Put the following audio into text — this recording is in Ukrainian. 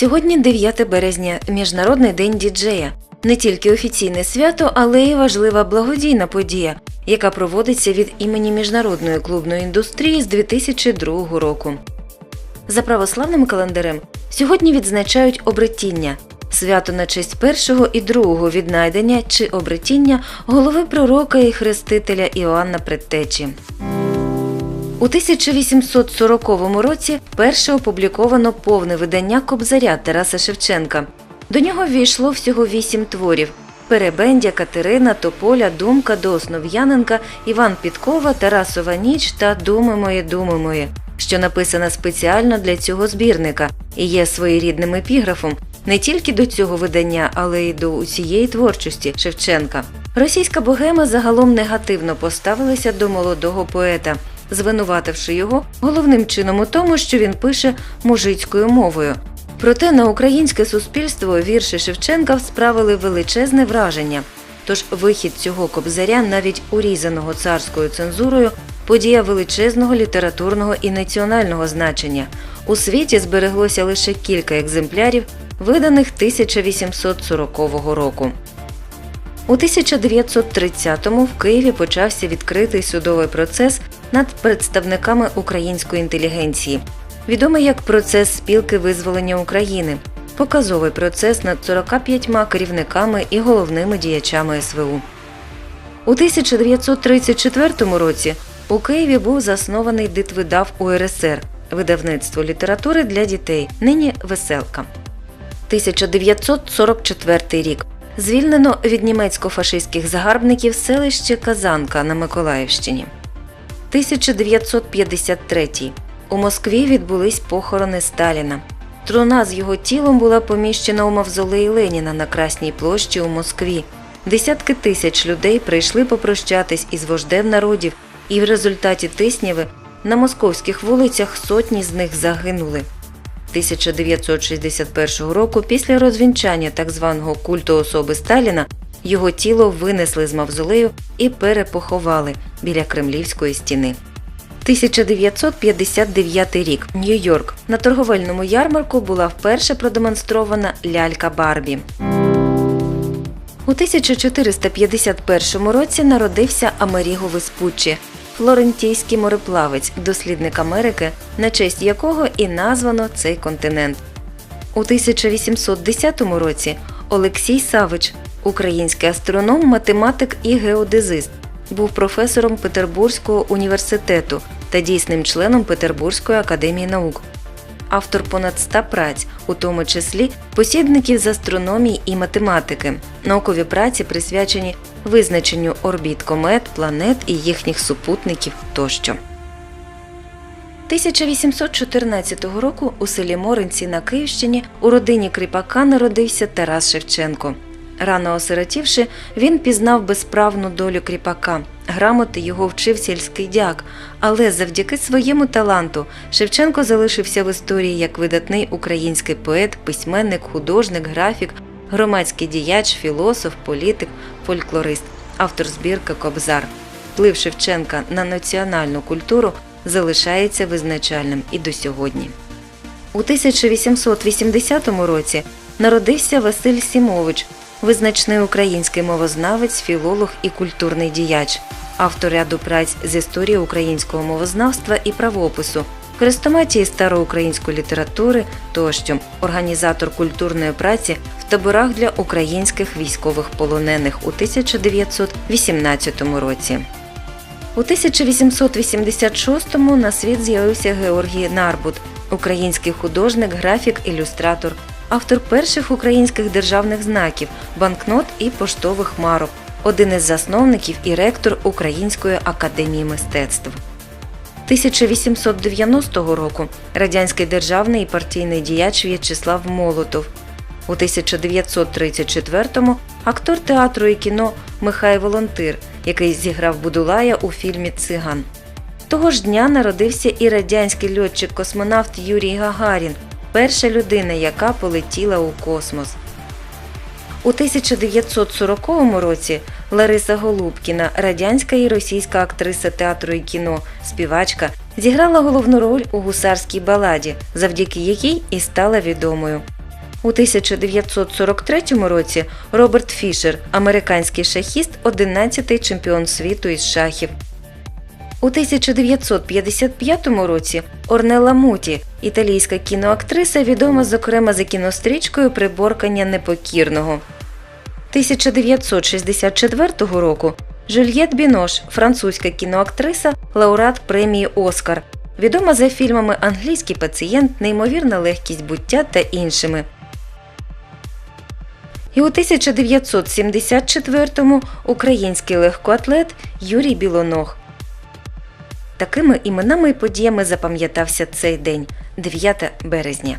Сьогодні 9 березня, Міжнародний день діджея. Не тільки офіційне свято, але й важлива благодійна подія, яка проводиться від імені міжнародної клубної індустрії з 2002 року. За православним календарем сьогодні відзначають обретіння свято на честь першого і другого віднайдення чи обретіння голови пророка і хрестителя Іоанна Предтечі. У 1840 році вперше опубліковано повне видання Кобзаря Тараса Шевченка. До нього ввійшло всього вісім творів: Перебендя, Катерина, Тополя, Думка, до Основ'яненка, Іван Підкова, Тарасова ніч та Думи мої, думи мої, що написана спеціально для цього збірника і є своєрідним епіграфом не тільки до цього видання, але й до усієї творчості Шевченка. Російська богема загалом негативно поставилася до молодого поета, звинувативши його головним чином у тому, що він пише мужицькою мовою. Проте на українське суспільство вірші Шевченка справили величезне враження. Тож вихід цього кобзаря, навіть урізаного царською цензурою, подія величезного літературного і національного значення. У світі збереглося лише кілька екземплярів, виданих 1840 року. У 1930-му в Києві почався відкритий судовий процес над представниками української інтелігенції, відомий як процес спілки визволення України, показовий процес над 45 керівниками і головними діячами СВУ. У 1934 році у Києві був заснований дитвидав УРСР видавництво літератури для дітей, нині веселка. 1944 рік. Звільнено від німецько-фашистських загарбників селище Казанка на Миколаївщині. 1953. У Москві відбулись похорони Сталіна. Труна з його тілом була поміщена у мавзолеї Леніна на Красній площі у Москві. Десятки тисяч людей прийшли попрощатись із вождем народів, і в результаті тисняви на московських вулицях сотні з них загинули. 1961 року, після розвінчання так званого культу особи Сталіна, його тіло винесли з мавзолею і перепоховали біля Кремлівської стіни. 1959 рік. Нью-Йорк. На торговельному ярмарку була вперше продемонстрована лялька Барбі. У 1451 році народився Амеріго Веспуччі, флорентійський мореплавець, дослідник Америки, на честь якого і названо цей континент. У 1810 році Олексій Савич, український астроном, математик і геодезист, був професором Петербурзького університету та дійсним членом Петербурзької академії наук. Автор понад 100 праць, у тому числі посібників з астрономії і математики. Наукові праці присвячені визначенню орбіт комет, планет і їхніх супутників тощо. 1814 року у селі Моринці на Київщині у родині Кріпака народився Тарас Шевченко. Рано осиротівши, він пізнав безправну долю кріпака. Грамоти його вчив сільський дяк, але завдяки своєму таланту Шевченко залишився в історії як видатний український поет, письменник, художник, графік, громадський діяч, філософ, політик, фольклорист, автор збірки Кобзар. Вплив Шевченка на національну культуру залишається визначальним і до сьогодні. У 1880 році народився Василь Сімович, визначний український мовознавець, філолог і культурний діяч, автор ряду праць з історії українського мовознавства і правопису, хрестоматії староукраїнської літератури тощо, організатор культурної праці в таборах для українських військових полонених у 1918 році. У 1886-му на світ з'явився Георгій Нарбут, український художник, графік, ілюстратор, автор перших українських державних знаків, банкнот і поштових марок, один із засновників і ректор Української академії мистецтв. 1890 року радянський державний і партійний діяч В'ячеслав Молотов. У 1934-му актор театру і кіно Михай Волонтир, який зіграв Будулая у фільмі Циган. Того ж дня народився і радянський льотчик-космонавт Юрій Гагарін, перша людина, яка полетіла у космос. У 1940 році Лариса Голубкіна, радянська і російська актриса театру і кіно, співачка, зіграла головну роль у гусарській баладі, завдяки якій і стала відомою. У 1943 році Роберт Фішер, американський шахіст, 11-й чемпіон світу із шахів. У 1955 році Орнела Муті, італійська кіноактриса, відома зокрема за кінострічкою Приборкання непокірного. 1964 року Жюльєт Бінош, французька кіноактриса, лауреат премії Оскар, відома за фільмами Англійський пацієнт, Неймовірна легкість буття та іншими. І у 1974-му український легкоатлет Юрій Білоног. Такими іменами і подіями запам'ятався цей день 9 березня.